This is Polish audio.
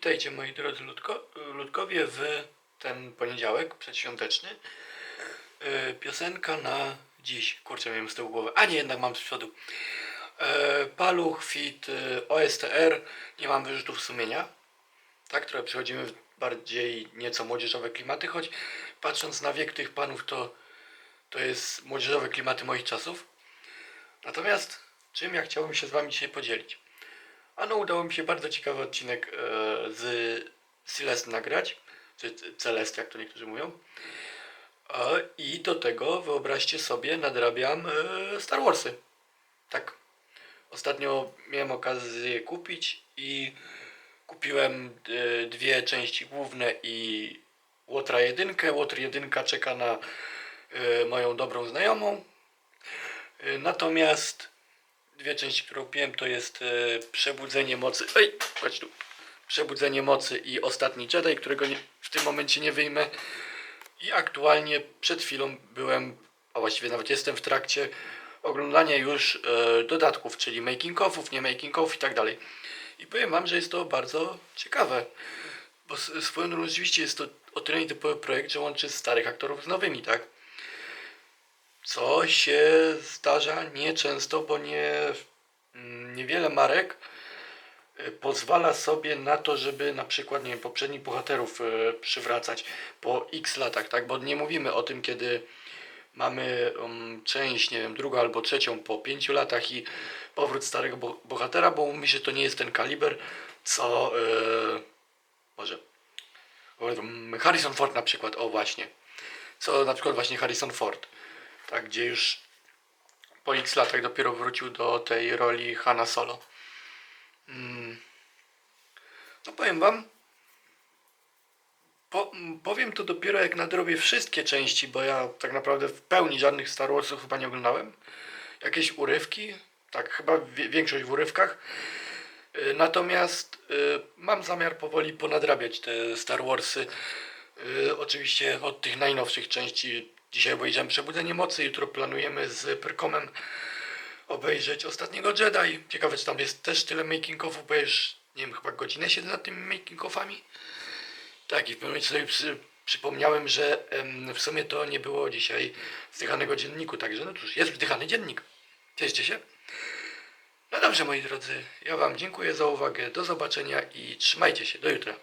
Witajcie moi drodzy ludko, ludkowie w ten poniedziałek przedświąteczny. Yy, piosenka na dziś. Kurczę, miałem z tyłu głowę. A nie, jednak mam z przodu. Yy, Paluch, fit, yy, OSTR. Nie mam wyrzutów sumienia. Tak, trochę przechodzimy w bardziej nieco młodzieżowe klimaty, choć patrząc na wiek tych panów, to, to jest młodzieżowe klimaty moich czasów. Natomiast czym ja chciałbym się z wami dzisiaj podzielić? Ano udało mi się bardzo ciekawy odcinek e, z Celest nagrać, czy Celest jak to niektórzy mówią. E, I do tego wyobraźcie sobie nadrabiam e, Star Warsy. Tak. Ostatnio miałem okazję kupić i kupiłem e, dwie części główne i Łotra jedynkę. Łotr jedynka czeka na e, moją dobrą znajomą. E, Natomiast dwie części, które kupiłem, to jest e, Przebudzenie Mocy. Ej, chodź tu. Przebudzenie Mocy i Ostatni Jedi, którego nie, w tym momencie nie wyjmę. I aktualnie przed chwilą byłem, a właściwie nawet jestem w trakcie oglądania już e, dodatków, czyli making ofów, nie making of i tak dalej. I powiem wam, że jest to bardzo ciekawe. Bo swoją drogą rzeczywiście jest to o tyle nietypowy projekt, że łączy starych aktorów z nowymi, tak? Co się zdarza nieczęsto, bo nie, mm, niewiele marek y, pozwala sobie na to, żeby na przykład, nie wiem, poprzednich bohaterów y, przywracać po x latach, tak? Bo nie mówimy o tym, kiedy mamy um, część, nie wiem, drugą albo trzecią po pięciu latach i powrót starego bo bohatera, bo mówi się, to nie jest ten kaliber, co yy, może Harrison Ford na przykład, o właśnie, co na przykład właśnie Harrison Ford, tak, gdzie już po x latach dopiero wrócił do tej roli Hanna Solo. Mm. No powiem wam, po, powiem to dopiero jak nadrobię wszystkie części, bo ja tak naprawdę w pełni żadnych Star Warsów chyba nie oglądałem. Jakieś urywki, tak chyba większość w urywkach. Y, Natomiast y, mam zamiar powoli ponadrabiać te Star Warsy. Y, oczywiście od tych najnowszych części. Dzisiaj obejrzałem Przebudzenie Mocy, jutro planujemy z Pyrkomem obejrzeć Ostatniego Jedi. Ciekawe, czy tam jest też tyle making-ofów, bo już, nie wiem, chyba godzinę siedzę nad tymi making-offami. Tak, i w pewnym momencie sobie przy, przypomniałem, że em, w sumie to nie było dzisiaj wzdychanego dzienniku, także no cóż, jest wzdychany dziennik. Cieszcie się. No dobrze, moi drodzy, ja Wam dziękuję za uwagę, do zobaczenia i trzymajcie się, do jutra.